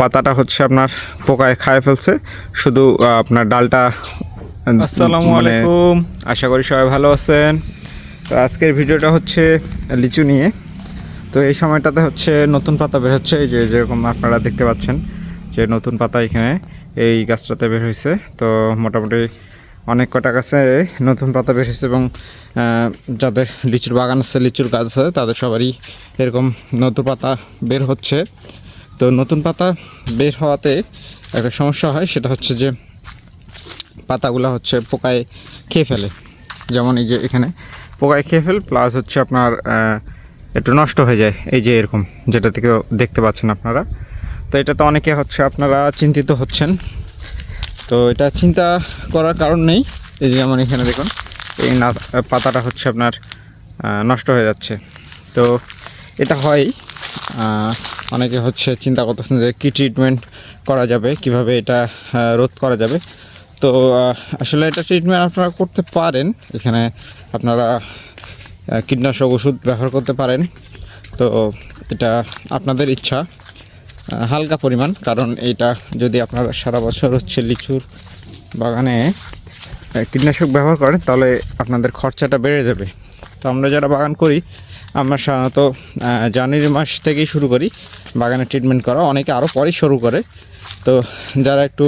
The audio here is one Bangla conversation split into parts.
পাতাটা হচ্ছে আপনার পোকায় খায় ফেলছে। শুধু আপনার ডালটা আসসালামু মানে আলাইকুম। আশা করি সবাই ভালো আছেন। তো আজকের ভিডিওটা হচ্ছে লিচু নিয়ে। তো এই সময়টাতে হচ্ছে নতুন পাতা বের হচ্ছে। এই যে যেরকম আপনারা দেখতে পাচ্ছেন যে নতুন পাতা এখানে এই গাছটাতে বের হয়েছে তো মোটামুটি অনেক কটা গাছে নতুন পাতা বের হয়েছে এবং যাদের লিচুর বাগান আছে লিচুর গাছ আছে তাদের সবারই এরকম নতুন পাতা বের হচ্ছে। তো নতুন পাতা বের হওয়াতে একটা সমস্যা হয়, সেটা হচ্ছে যে পাতাগুলো হচ্ছে পোকায় খেয়ে ফেলে। যেমন এই যে এখানে পোকায় খেয়ে ফেল প্লাস হচ্ছে আপনার একটু নষ্ট হয়ে যায়। এই যে এরকম, যেটা থেকে দেখতে পাচ্ছেন আপনারা। তো এটা তো অনেকে হচ্ছে আপনারা চিন্তিত হচ্ছেন। তো এটা চিন্তা করার কারণ নেই। এই যেমন এখানে দেখুন, এই না, পাতাটা হচ্ছে আপনার নষ্ট হয়ে যাচ্ছে। তো এটা হয় অনেকে হচ্ছে চিন্তা করতেছেন যে কী ট্রিটমেন্ট করা যাবে, কীভাবে এটা রোধ করা যাবে। তো আসলে এটা ট্রিটমেন্ট আপনারা করতে পারেন। এখানে আপনারা কীটনাশক ওষুধ ব্যবহার করতে পারেন। তো, এটা আপনাদের ইচ্ছা। হালকা পরিমাণ, কারণ এটা যদি আপনারা সারা বছর হচ্ছে লিচুর বাগানে কীটনাশক ব্যবহার করেন, তাহলে আপনাদের খরচাটা বেড়ে যাবে। তো আমরা যারা বাগান করি, আমরা সাধারণত জানুয়ারি মাস থেকেই শুরু করি বাগানে ট্রিটমেন্ট করা। অনেকে আরও পরেই শুরু করে। তো যারা একটু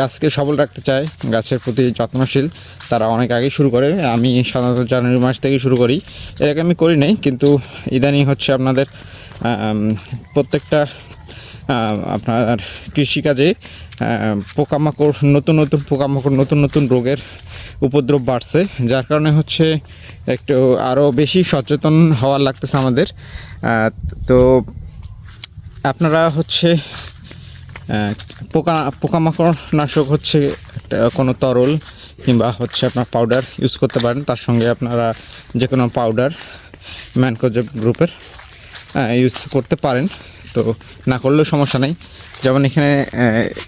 গাছকে সবল রাখতে চায়, গাছের প্রতি যত্নশীল, তারা অনেক আগেই শুরু করে। আমি সাধারণত জানুয়ারি মাস থেকেই শুরু করি। এর আমি করি নাই, কিন্তু ইদানিং হচ্ছে আপনাদের প্রত্যেকটা আপনার কৃষিকাজে পোকামাকড়, নতুন নতুন পোকামাকড়, নতুন নতুন রোগের উপদ্রব বাড়ছে, যার কারণে হচ্ছে একটু আরও বেশি সচেতন হওয়ার লাগতেছে আমাদের। তো আপনারা হচ্ছে পোকা পোকামাকড় নাশক হচ্ছে কোনো তরল কিংবা হচ্ছে আপনার পাউডার ইউজ করতে পারেন। তার সঙ্গে আপনারা যে কোনো পাউডার ম্যানকোজেব গ্রুপের ইউজ করতে পারেন। তো না করলেও সমস্যা নেই। যেমন এখানে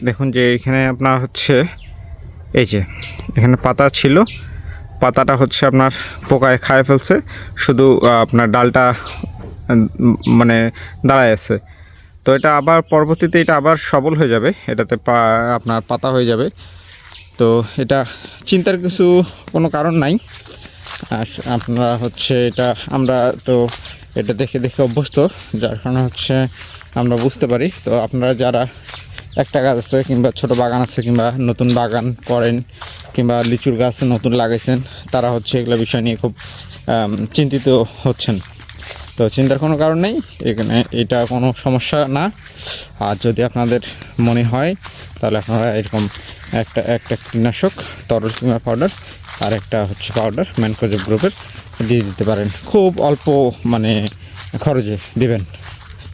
দেখুন যে এখানে আপনার হচ্ছে, এই যে, এখানে পাতা ছিল। পাতাটা হচ্ছে আপনার পোকায় খায় ফেলছে। শুধু আপনার ডালটা মানে দাঁড়ায় আছে। তো এটা আবার পরবর্তীতে এটা আবার সবল হয়ে যাবে। এটাতে আপনার পাতা হয়ে যাবে। তো এটা চিন্তার কিছু কোনো কারণ নাই। আর আপনারা হচ্ছে এটা, আমরা তো এটা দেখে দেখে অভ্যস্ত, যার কারণে হচ্ছে আমরা বুঝতে পারি। তো আপনারা যারা একটা গাছ আছে কিংবা ছোট বাগান আছে কিংবা নতুন বাগান করেন কিংবা লিচুর গাছ নতুন লাগাইছেন, তারা হচ্ছে এগুলো বিষয় নিয়ে খুব চিন্তিত হচ্ছেন। তো চিন্তার কোনো কারণ নেই, এখানে এটা কোনো সমস্যা না। আর যদি আপনাদের মনে হয়, তাহলে আপনারা এরকম একটা একটা কীটনাশক, তরল কিংবা পাউডার আর একটা হচ্ছে পাউডার ম্যানকোজেব গ্রুপের দিয়ে দিতে পারেন। খুব অল্প মানে খরচে দিবেন।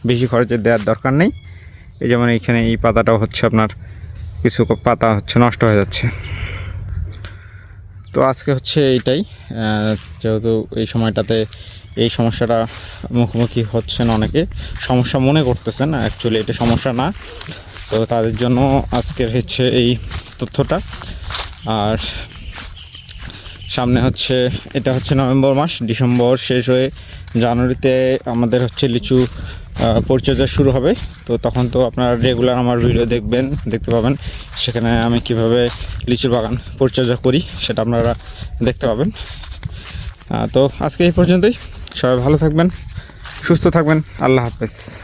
বেশি খরচে দেওয়ার দরকার নেই। এই যেমন এইখানে এই পাতাটাও হচ্ছে আপনার, কিছু পাতা হচ্ছে নষ্ট হয়ে যাচ্ছে। তো আজকে হচ্ছে এইটাই। যেহেতু এই সময়টাতে এই সমস্যাটা মুখোমুখি হচ্ছেন অনেকে। সমস্যা মনে করতেছেন অ্যাকচুয়ালি এটা সমস্যা না। তো তাদের জন্য আজকের হচ্ছে এই তথ্যটা। আর সামনে হচ্ছে, এটা হচ্ছে নভেম্বর মাস, ডিসেম্বর শেষ হয়ে জানুয়ারিতে আমাদের হচ্ছে লিচু পরিচর্যা শুরু হবে। তো তখন তো আপনারা রেগুলার আমার ভিডিও দেখবেন, দেখতে পাবেন সেখানে আমি কীভাবে লিচুর বাগান পরিচর্যা করি সেটা আপনারা দেখতে পাবেন। তো আজকে এই পর্যন্তই। সবাই ভালো থাকবেন, সুস্থ থাকবেন। আল্লাহ হাফেজ।